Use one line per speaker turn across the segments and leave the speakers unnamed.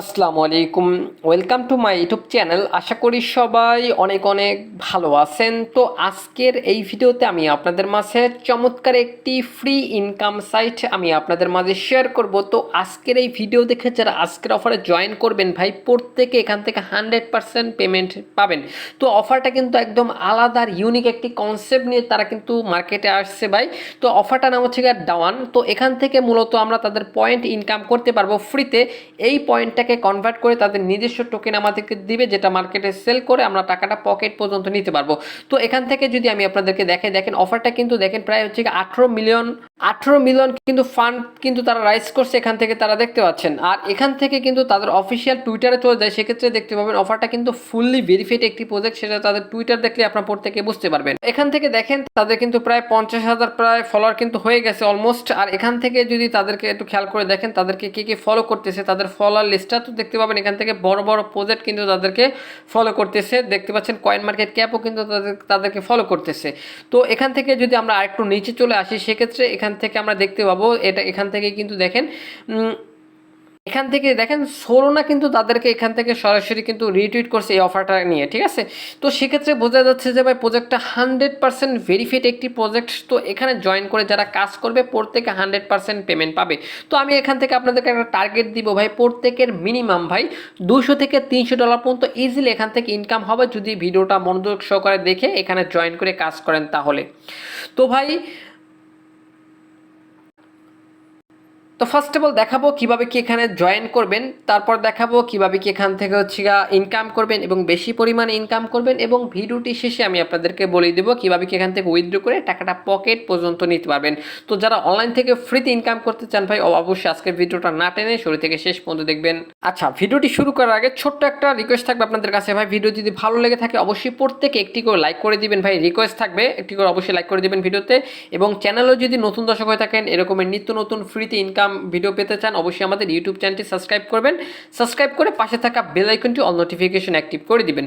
আসসালামু আলাইকুম। Welcome to my YouTube channel আশা করি সবাই অনেক অনেক ভালো আছেন। তো আজকের এই ভিডিওতে আমি আপনাদের মাঝে চমৎকার একটি ফ্রি ইনকাম সাইট আমি আপনাদের মাঝে শেয়ার করব। তো আজকের এই ভিডিও দেখে যারা আজকের অফারে জয়েন করবেন ভাই, প্রত্যেকে এখান থেকে হান্ড্রেড পার্সেন্ট পেমেন্ট পাবেন। তো অফারটা কিন্তু একদম আলাদা আর ইউনিক একটি কনসেপ্ট নিয়ে তারা কিন্তু মার্কেটে আসছে ভাই। তো অফারটা নাম হচ্ছে ডাওয়ান তো এখান থেকে মূলত আমরা তাদের পয়েন্ট ইনকাম করতে পারব ফ্রিতে এই পয়েন্টটাকে কনভার্ট করে তাদের নিজস্ব টোকেন আমাদেরকে দিবে, যেটা মার্কেটে সেল করে আমরা টাকাটা পকেট পর্যন্ত নিতে পারব। তো এখান থেকে যদি আমি আপনাদেরকে দেখে দেখেন অফারটা কিন্তু, দেখেন প্রায় হচ্ছে আঠেরো মিলিয়ন আঠেরো মিলিয়ন কিন্তু ফান্ড কিন্তু তারা রাইজ করছে এখান থেকে তারা দেখতে পাচ্ছেন। আর এখান থেকে কিন্তু তাদের অফিসিয়াল টুইটারে চলে যায়, সেক্ষেত্রে দেখতে পাবেন অফারটা কিন্তু ফুললি ভেরিফাইড একটি প্রজেক্ট সেটা তাদের টুইটার দেখলে আপনার পর থেকে বুঝতে পারবেন। এখান থেকে দেখেন, তাদের কিন্তু প্রায় পঞ্চাশ হাজার প্রায় ফলোয়ার কিন্তু হয়ে গেছে অলমোস্ট আর এখান থেকে যদি তাদেরকে একটু খেয়াল করে দেখেন, তাদেরকে কে কে ফলো করতেছে, তাদের ফলোয়ার লিস্টটা তো দেখতে পাবেন, এখান থেকে বড় বড় প্রজেক্ট কিন্তু তাদেরকে ফলো করতেছে। দেখতে পাচ্ছেন কয়েন মার্কেট ক্যাপও কিন্তু তাদের, তাদেরকে ফলো করতেছে। তো এখান থেকে যদি আমরা আরেকটু নিচে চলে আসি, সেক্ষেত্রে এখান থেকে আমরা দেখতে পাবো, এটা এখান থেকে কিন্তু দেখেন এখান থেকে দেখেন সোলোনা কিন্তু তাদেরকে এখান থেকে সরাসরি কিন্তু রিটুইট করছে এই অফারটা নিয়ে, ঠিক আছে? তো সেক্ষেত্রে বোঝা যাচ্ছে যে ভাই প্রজেক্টটা হান্ড্রেড পার্সেন্ট ভেরিফাইড একটি প্রজেক্ট তো এখানে জয়েন করে যারা কাজ করবে প্রত্যেকে হান্ড্রেড পার্সেন্ট পেমেন্ট পাবে। তো আমি এখান থেকে আপনাদেরকে একটা টার্গেট দিব ভাই, প্রত্যেকের মিনিমাম ভাই দুশো থেকে তিনশো ডলার পর্যন্ত ইজিলি এখান থেকে ইনকাম হবে। যদি ভিডিওটা মনোযোগ সহকারে দেখে এখানে জয়েন করে কাজ করেন তাহলে। তো ভাই তো ফার্স্ট অফ অল দেখাবো কীভাবে কি এখানে জয়েন করবেন, তারপর দেখাবো কীভাবে কি এখান থেকে হচ্ছে ইনকাম করবেন এবং বেশি পরিমাণে ইনকাম করবেন এবং ভিডিওটি শেষে আমি আপনাদেরকে বলে দেবো কীভাবে কি এখান থেকে উইথড্র করে টাকাটা পকেট পর্যন্ত নিতে পারবেন। তো যারা অনলাইন থেকে ফ্রিতে ইনকাম করতে চান ভাই অবশ্যই আজকের ভিডিওটা না টেনে শুরু থেকে শেষ পর্যন্ত দেখবেন। আচ্ছা ভিডিওটি শুরু করার আগে ছোট্ট একটা রিকোয়েস্ট থাকবে আপনাদের কাছে ভাই। ভিডিও যদি ভালো লেগে থাকে অবশ্যই প্রত্যেকে একটি করে লাইক করে দিবেন ভাই। রিকোয়েস্ট থাকবে, একটি করে অবশ্যই লাইক করে দিবেন ভিডিওতে এবং চ্যানেলও যদি নতুন দর্শক হয়ে থাকেন, এরকমের নিত্য নতুন ফ্রিতে ইনকাম ভিডিও পেতে চান, অবশ্যই আমাদের ইউটিউব চ্যানেলটি সাবস্ক্রাইব করবেন। সাবস্ক্রাইব করে পাশে থাকা বেল আইকনটি অল নোটিফিকেশন অ্যাক্টিভ করে দিবেন।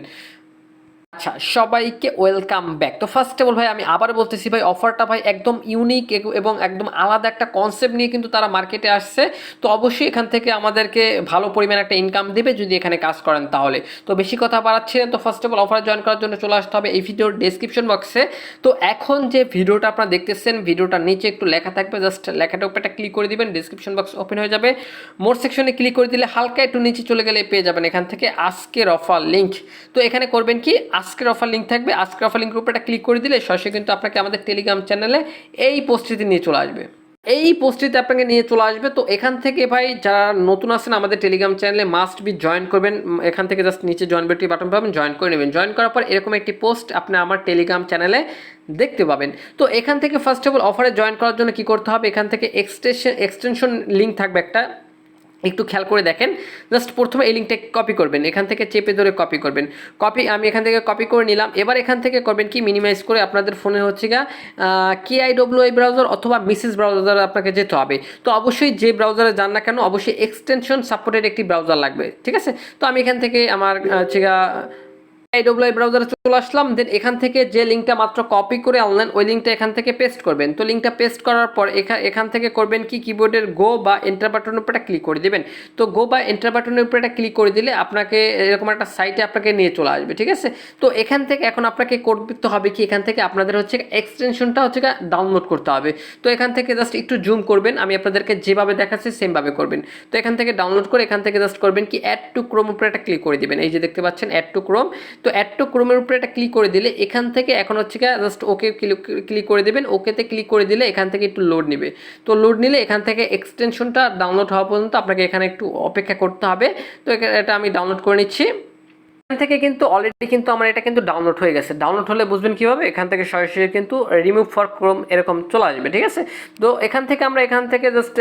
আচ্ছা সবাইকে ওয়েলকাম ব্যাক তো ফার্স্ট অফ অল ভাই, আমি আবার বলতেছি ভাই অফারটা ভাই একদম ইউনিক এবং একদম আলাদা একটা কনসেপ্ট নিয়ে কিন্তু তারা মার্কেটে আসছে। তো অবশ্যই এখান থেকে আমাদেরকে ভালো পরিমাণ একটা ইনকাম দেবে যদি এখানে কাজ করেন তাহলে। তো বেশি কথা বাড়াচ্ছি না। তো first of all offer join করার জন্য চলে আসতে হবে এই ভিডিওর ডেসক্রিপশন বক্সে তো এখন যে ভিডিওটা আপনারা দেখতেছেন ভিডিওটার নিচে একটু লেখা থাকবে জাস্ট লেখাটার উপর একটা ক্লিক করে দিবেন ডেসক্রিপশন বক্স ওপেন হয়ে যাবে। মোর সেকশনে ক্লিক করে দিলে হালকা একটু নিচে চলে গেলে পেয়ে যাবেন এখান থেকে আজকের অফার লিঙ্ক তো এখানে করবেন কি? আজকের অফার লিঙ্ক থাকবে। আজকের অফার লিঙ্কের উপর একটা ক্লিক করে দিলে সরাসরি কিন্তু আপনাকে আমাদের টেলিগ্রাম চ্যানেলে এই পোস্টটিতে নিয়ে চলে আসবে। এই পোস্টটিতে আপনাকে নিয়ে চলে আসবে। তো এখান থেকে ভাই, যারা নতুন আছেন আমাদের টেলিগ্রাম চ্যানেলে মাস্ট বি জয়েন করবেন। এখান থেকে জাস্ট নিচে জয়েন বেটি বাটন পাবেন জয়েন করে নেবেন। জয়েন করার পর এরকম একটি পোস্ট আপনি আমার টেলিগ্রাম চ্যানেলে দেখতে পাবেন। তো এখান থেকে ফার্স্ট অফ অল অফারে জয়েন করার জন্য কি করতে হবে? এখান থেকে এক্সটেনশন এক্সটেনশন লিঙ্ক থাকবে একটা। একটু খেয়াল করে দেখেন। জাস্ট প্রথমে এই লিঙ্কটা কপি করবেন, এখান থেকে চেপে ধরে কপি করবেন। কপি আমি এখান থেকে কপি করে নিলাম। এবার এখান থেকে করবেন কি? মিনিমাইজ করে আপনাদের ফোনে হচ্ছে গা কেআইডব্লিউ আই ব্রাউজার অথবা মিসেস ব্রাউজার আপনাকে যেতে হবে। তো অবশ্যই যে ব্রাউজারে যান না কেন, অবশ্যই এক্সটেনশন সাপোর্টেড একটি ব্রাউজার লাগবে, ঠিক আছে? তো আমি এখান থেকে আমার হচ্ছে গা আইডব্লিউ ব্রাউজারে চলে আসলাম দেন এখান থেকে যে লিঙ্কটা মাত্র কপি করে আনলেন, ওই লিঙ্কটা এখান থেকে পেস্ট করবেন। তো লিঙ্কটা পেস্ট করার পর এখা- এখান থেকে করবেন কি? কিবোর্ডের গো বা এন্টার বাটনের উপর ক্লিক করে দিবেন। তো গো বা এন্টার বাটনের উপর একটা ক্লিক করে দিলে আপনাকে এরকম একটা সাইটে আপনাকে নিয়ে চলে আসবে, ঠিক আছে? তো এখান থেকে এখন আপনাকে করতে হবে কি? এখান থেকে আপনাদের হচ্ছে এক্সটেনশনটা হচ্ছে ডাউনলোড করতে হবে। তো এখান থেকে জাস্ট একটু জুম করবেন, আমি আপনাদেরকে যেভাবে দেখাচ্ছি সেমভাবে করবেন। তো এখান থেকে ডাউনলোড করে এখান থেকে জাস্ট করবেন কি? অ্যাড টু ক্রোম উপরে একটা ক্লিক করে দিবেন। এই যে দেখতে পাচ্ছেন অ্যাড টু ক্রোম তো অ্যাড টু ক্রোমের উপরে একটা ক্লিক করে দিলে এখান থেকে এখন হচ্ছে কি জাস্ট ওকে ক্লিক করে দেবেন। ওকেতে ক্লিক করে দিলে এখান থেকে একটু লোড নেবে। তো লোড নিলে এখান থেকে এক্সটেনশনটা ডাউনলোড হওয়া পর্যন্ত আপনাকে এখানে একটু অপেক্ষা করতে হবে। তো এটা আমি ডাউনলোড করে নিচ্ছি। থেকে কিন্তু অলরেডি কিন্তু আমার এটা কিন্তু ডাউনলোড হয়ে গেছে। ডাউনলোড হলে বুঝবেন কীভাবে? এখান থেকে সরাসরি কিন্তু রিমুভ ফর ক্রোম এরকম চলে আসবে, ঠিক আছে? তো এখান থেকে আমরা এখান থেকে জাস্ট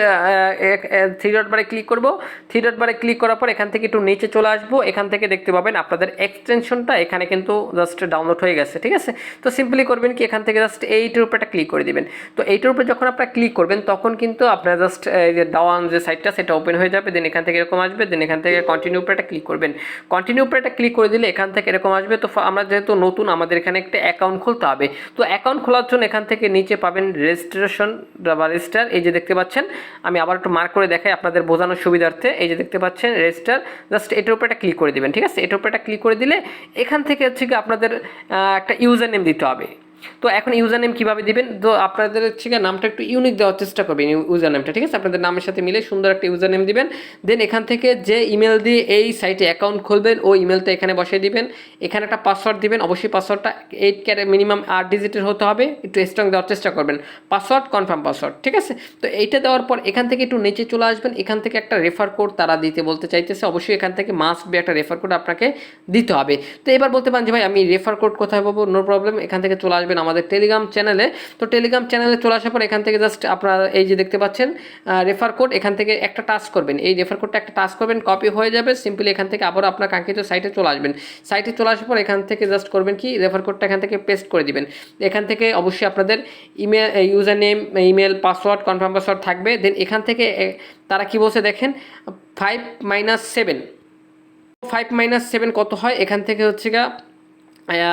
থ্রি ডট বারে ক্লিক করব। থ্রি ডট বারে ক্লিক করার পর এখান থেকে একটু নিচে চলে আসব। এখান থেকে দেখতে পাবেন আপনাদের এক্সটেনশনটা এখানে কিন্তু জাস্ট ডাউনলোড হয়ে গেছে, ঠিক আছে? তো সিম্পলি করবেন কি, এখান থেকে জাস্ট এইটার উপরে একটা ক্লিক করে দিবেন। তো এইটার উপরে যখন আপনারা ক্লিক করবেন, তখন কিন্তু আপনার জাস্ট এই যে ডাওয়ান যে সাইটটা সেটা ওপেন হয়ে যাবে। দেন এখান থেকে এরকম আসবে। দেন এখান থেকে কন্টিনিউ উপরে একটা ক্লিক করবেন। কন্টিনিউ উপরে একটা ক্লিক করে দিলে এখান থেকে এরকম আসবে। তো আমরা যেহেতু নতুন, আমাদের এখানে একটা অ্যাকাউন্ট খুলতে হবে। তো অ্যাকাউন্ট খোলার জন্য এখান থেকে নিচে পাবেন রেজিস্ট্রেশন বা রেজিস্টার এই যে দেখতে পাচ্ছেন, আমি আবার একটু মার্ক করে দেখাই আপনাদের বোঝানোর সুবিধার্থে। এই যে দেখতে পাচ্ছেন রেজিস্টার জাস্ট এটার উপর একটা ক্লিক করে দেবেন, ঠিক আছে? এটার উপর একটা ক্লিক করে দিলে এখান থেকে হচ্ছে কি আপনাদের একটা ইউজার নেম দিতে হবে। তো এখন ইউজার নেম কীভাবে দিবেন? তো আপনাদের হচ্ছে নামটা একটু ইউনিক দেওয়ার চেষ্টা করবেন ইউজার নেমটা ঠিক আছে? আপনাদের নামের সাথে মিলে সুন্দর একটা ইউজার নেম দিবেন। দেন এখান থেকে যে ইমেল দিয়ে এই সাইটে অ্যাকাউন্ট খুলবেন, ওই ইমেলটা এখানে বসিয়ে দিবেন। এখানে একটা পাসওয়ার্ড দিবেন। অবশ্যই পাসওয়ার্ডটা এইট ক্যারে মিনিমাম আট ডিজিটের হতে হবে। একটু স্ট্রং দেওয়ার চেষ্টা করবেন। পাসওয়ার্ড কনফার্ম পাসওয়ার্ড ঠিক আছে? তো এইটা দেওয়ার পর এখান থেকে একটু নিচে চলে আসবেন। এখান থেকে একটা রেফার কোড তারা দিতে বলতে চাইতেছে। অবশ্যই এখান থেকে মাস্ট বি একটা রেফার কোড আপনাকে দিতে হবে। তো এবার বলতে পারেন যে, ভাই, আমি রেফার কোড কোথায় পাবো? নো প্রবলেম এখান থেকে চলে আসবেন আমাদের টেলিগ্রাম চ্যানেলে তো টেলিগ্রাম চ্যানেলে চলে আসার পর এখান থেকে জাস্ট আপনারা এই যে দেখতে পাচ্ছেন রেফার কোড এখান থেকে একটা টাচ করবেন। এই রেফার কোডটা একটা টাচ করবেন কপি হয়ে যাবে সিম্পলি এখান থেকে আবার আপনার কাঙ্ক্ষিত সাইটে চলে আসবেন। সাইটে চলে আসার পর এখান থেকে জাস্ট করবেন কি রেফার কোডটা এখান থেকে পেস্ট করে দিবেন। এখান থেকে অবশ্যই আপনাদের email user name email password confirm password থাকবে। দেন এখান থেকে তারা কি বলছে দেখেন five minus seven five minus seven কত হয়? এখান থেকে হচ্ছে গা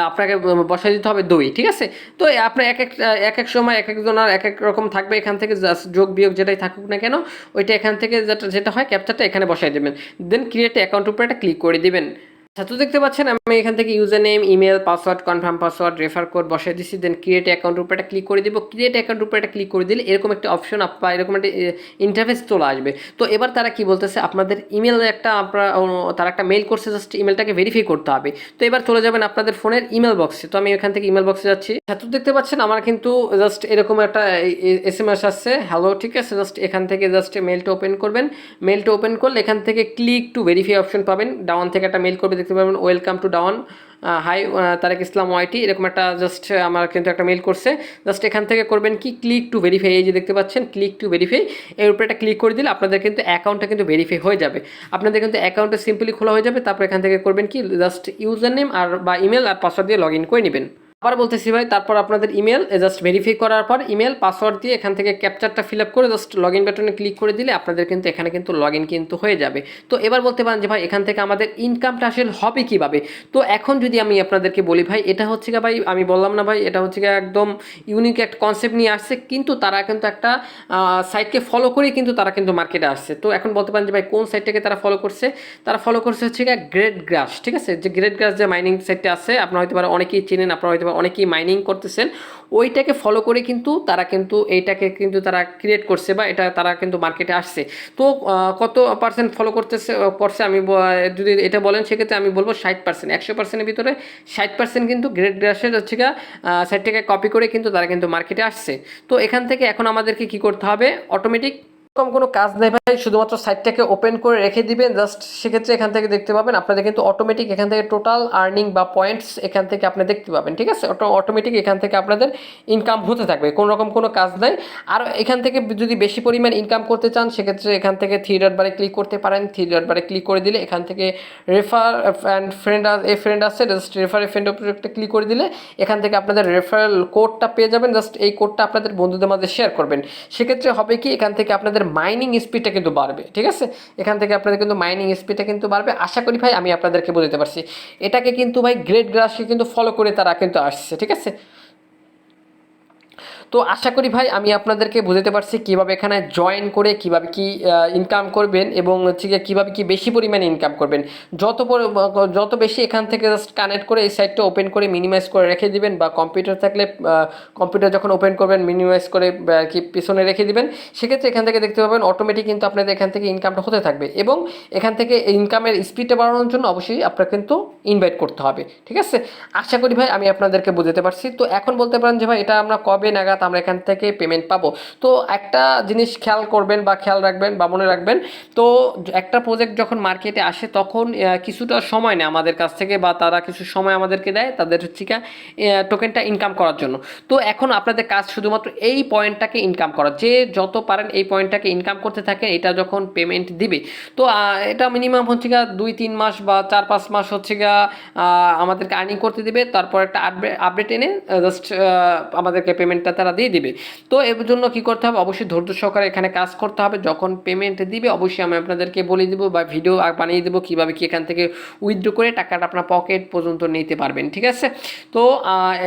আপনাকে বসাই দিতে হবে দুই, ঠিক আছে? তো আপনার এক এক এক এক সময় এক একজনের এক এক রকম থাকবে, এখান থেকে যোগ বিয়োগ যেটাই থাকুক না কেন, ওইটা এখান থেকে যেটা যেটা হয় ক্যাপচারটা এখানে বসাই দেবেন। দেন ক্রিয়েট অ্যাকাউন্ট উপরে একটা ক্লিক করে দিবেন। আচ্ছা তো দেখতে পাচ্ছেন, আমি এখান থেকে user name email password confirm password refer code বসাই দিচ্ছি দেন ক্রিয়েট অ্যাকাউন্ট উপরে একটা ক্লিক করে দিব। ক্রিয়েট অ্যাকাউন্ট উপরে একটা ক্লিক করে দিলে এরকম একটা অপশন বা এরকম একটা ইন্টারফেস চলে আসবে। তো এবার তারা কি বলতেছে, আপনাদের ইমেল একটা আপনার তারা একটা মেল করছে জাস্ট ইমেলটাকে ভেরিফাই করতে হবে। তো এবার চলে যাবেন আপনাদের ফোনের ইমেল বক্সে তো আমি এখান থেকে ইমেল বক্সে যাচ্ছি। হ্যাঁ তো দেখতে পাচ্ছেন, আমার কিন্তু জাস্ট এরকম একটা এস এম এস আসছে। হ্যালো ঠিক আছে জাস্ট এখান থেকে জাস্ট মেলটা ওপেন করবেন। মেলটা ওপেন করলে এখান থেকে ক্লিক টু ভেরিফাই অপশন পাবেন। ডাউন থেকে একটা মেল করবে দেখতে পারবেন welcome to down hi Tarek Islam YT এরকম একটা জাস্ট আমার কিন্তু একটা মেল করছে। জাস্ট এখান থেকে করবেন কি? ক্লিক টু ভেরিফাই এই যে দেখতে পাচ্ছেন ক্লিক টু ভেরিফাই এর উপরে একটা ক্লিক করে দিলে আপনাদের কিন্তু অ্যাকাউন্টটা কিন্তু ভেরিফাই হয়ে যাবে। আপনাদের কিন্তু অ্যাকাউন্টটা সিম্পলি খোলা হয়ে যাবে, তারপর এখান থেকে করবেন কি? জাস্ট ইউজার নেম আর বা ইমেল আর পাসওয়ার্ড দিয়ে লগ ইন করে নেবেন। আবার বলতেছি ভাই, তারপর আপনাদের ইমেল জাস্ট ভেরিফাই করার পর ইমেল পাসওয়ার্ড দিয়ে এখান থেকে ক্যাপচারটা ফিল আপ করে জাস্ট লগ ইন বাটনে ক্লিক করে দিলে আপনাদের কিন্তু এখানে কিন্তু লগ ইন কিন্তু হয়ে যাবে। তো এবার বলতে পারেন যে ভাই, এখান থেকে আমাদের ইনকামটা আসলে হবে কীভাবে? তো এখন যদি আমি আপনাদেরকে বলি ভাই, এটা হচ্ছে গিয়ে ভাই, আমি বললাম না ভাই, এটা হচ্ছে গিয়ে একদম ইউনিক একটা কনসেপ্ট নিয়ে আসছে, কিন্তু তারা কিন্তু একটা সাইটকে ফলো করে কিন্তু তারা কিন্তু মার্কেটে আসছে। তো এখন বলতে পারেন যে ভাই, কোন সাইটটাকে তারা ফলো করছে? তারা ফলো করছে হচ্ছে গিয়ে গ্রেট গ্রাস ঠিক আছে? যে গ্রেট গ্রাস যে মাইনিং সাইটটা আছে, আপনারা হয়তো পারে অনেকেই চেনেন, আপনারা হয়তো অনেকেই মাইনিং করতেছেন, ওইটাকে ফলো করে কিন্তু তারা কিন্তু এইটাকে কিন্তু তারা ক্রিয়েট করছে বা এটা তারা কিন্তু মার্কেটে আসছে। তো কত পার্সেন্ট ফলো করতেছে, করছে আমি যদি এটা বলেন সেক্ষেত্রে আমি বলব ষাট পার্সেন্ট একশো পার্সেন্টের ভিতরে ষাট পার্সেন্ট কিন্তু গ্রেট গ্রাসের হচ্ছে গা সাইটটাকে কপি করে কিন্তু তারা কিন্তু মার্কেটে আসছে। তো এখান থেকে এখন আমাদেরকে কি করতে হবে? অটোমেটিক এরকম কোনো কাজ নেই ভাই, শুধুমাত্র সাইটটাকে ওপেন করে রেখে দিবেন জাস্ট সেক্ষেত্রে এখান থেকে দেখতে পাবেন, আপনাদের কিন্তু অটোমেটিক এখান থেকে টোটাল আর্নিং বা পয়েন্টস এখান থেকে আপনি দেখতে পাবেন, ঠিক আছে? অটো অটোমেটিক এখান থেকে আপনাদের ইনকাম হতে থাকবে, কোনো রকম কোনো কাজ নাই। আর এখান থেকে যদি বেশি পরিমাণ ইনকাম করতে চান, সেক্ষেত্রে এখান থেকে থ্রি ডট বারে ক্লিক করতে পারেন থ্রি ডট বারে ক্লিক করে দিলে এখান থেকে refer and friend a friend আছে জাস্ট রেফার এ ফ্রেন্ড একটা ক্লিক করে দিলে এখান থেকে আপনাদের রেফারেল কোডটা পেয়ে যাবেন জাস্ট এই কোডটা আপনাদের বন্ধুদের মাঝে শেয়ার করবেন। সেক্ষেত্রে হবে কি, এখান থেকে আপনাদের মাইনিং স্পিডটা কিন্তু বাড়বে, ঠিক আছে? এখান থেকে আপনাদের কিন্তু মাইনিং স্পিডটা কিন্তু বাড়বে। আশা করি ভাই, আমি আপনাদেরকে বোঝাতে পারছি। এটাকে কিন্তু ভাই গ্রেট গ্রাসকে কিন্তু ফলো করে তারা কিন্তু আসছে, ঠিক আছে? তো আশা করি ভাই, আমি আপনাদেরকে বোঝাতে পারছি কীভাবে এখানে জয়েন করে কীভাবে কি ইনকাম করবেন এবং হচ্ছে কীভাবে কি বেশি পরিমাণে ইনকাম করবেন। যত যত বেশি এখান থেকে জাস্ট কানেক্ট করে এই সাইটটা ওপেন করে মিনিমাইজ করে রেখে দিবেন বা কম্পিউটার থাকলে কম্পিউটার যখন ওপেন করবেন মিনিমাইজ করে কি পিছনে রেখে দিবেন, সেক্ষেত্রে এখান থেকে দেখতে পাবেন অটোমেটিক কিন্তু আপনাদের এখান থেকে ইনকামটা হতে থাকবে এবং এখান থেকে ইনকামের স্পিডটা বাড়ানোর জন্য অবশ্যই আপনার কিন্তু ইনভাইট করতে হবে, ঠিক আছে? আশা করি ভাই, আমি আপনাদেরকে বোঝাতে পারছি। তো এখন বলতে পারেন যে ভাই, এটা আমরা কবে নাগাদ আমরা এখান থেকে পেমেন্ট পাবো। তো একটা জিনিস খেয়াল করবেন বা খেয়াল রাখবেন বা মনে রাখবেন, তো একটা প্রজেক্ট যখন মার্কেটে আসে তখন কিছুটা সময় নেয় আমাদের কাছ থেকে বা তারা কিছু সময় আমাদেরকে দেয় তাদের হচ্ছে টোকেনটা ইনকাম করার জন্য। তো এখন আপনাদের কাজ শুধুমাত্র এই পয়েন্টটাকে ইনকাম করা। যে যত পারেন এই পয়েন্টটাকে ইনকাম করতে থাকেন, এটা যখন পেমেন্ট দিবে। তো এটা মিনিমাম হচ্ছে গা দুই, তিন মাস বা চার, পাঁচ মাস হচ্ছে গা আমাদেরকে আর্নিং করতে দিবে। তারপর একটা আপডেট এনে জাস্ট আমাদেরকে পেমেন্টটা তারা দিয়ে দিবে। তো এর জন্য কি করতে হবে? অবশ্যই ধৈর্য সহকারে এখানে কাজ করতে হবে। যখন পেমেন্ট দিবে, অবশ্যই আমি আপনাদেরকে বলে দেবো বা ভিডিও বানিয়ে দেবো কীভাবে কি এখান থেকে উইথড্র করে টাকাটা আপনার পকেট পর্যন্ত নিতে পারবেন, ঠিক আছে? তো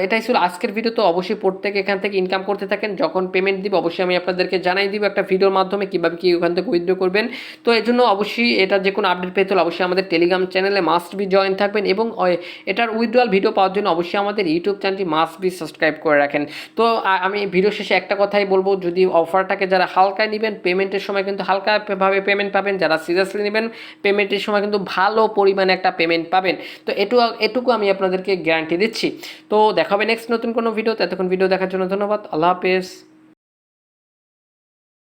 এটাই ছিল আজকের ভিডিও তো অবশ্যই প্রত্যেকে এখান থেকে ইনকাম করতে থাকেন। যখন পেমেন্ট দিবে, অবশ্যই আমি আপনাদেরকে জানাই দিব একটা ভিডিওর মাধ্যমে কীভাবে কি ওখান থেকে উইথড্র করবেন। তো এর জন্য অবশ্যই এটা যে কোনো আপডেট পেতে হলে অবশ্যই আমাদের টেলিগ্রাম চ্যানেলে মাস্ট বি জয়েন থাকবেন এবং এটার উইথড্রয়াল ভিডিও পাওয়ার জন্য অবশ্যই আমাদের ইউটিউব চ্যানেলটি মাস্ট বি সাবস্ক্রাইব করে রাখেন। তো আমি ভিডিও শেষে একটা কথাই বলব, যদি অফারটাকে যারা হালকায় নেবেন পেমেন্টের সময় কিন্তু হালকাভাবে পেমেন্ট পাবেন, যারা সিরিয়াসলি নেবেন পেমেন্টের সময় কিন্তু ভালো পরিমাণে একটা পেমেন্ট পাবেন। তো এটু, এটুকু আমি আপনাদেরকে গ্যারান্টি দিচ্ছি। তো দেখাবে নেক্সট নতুন কোনো ভিডিও ততক্ষণ ভিডিও দেখার জন্য ধন্যবাদ, আল্লাহ হাফেজ।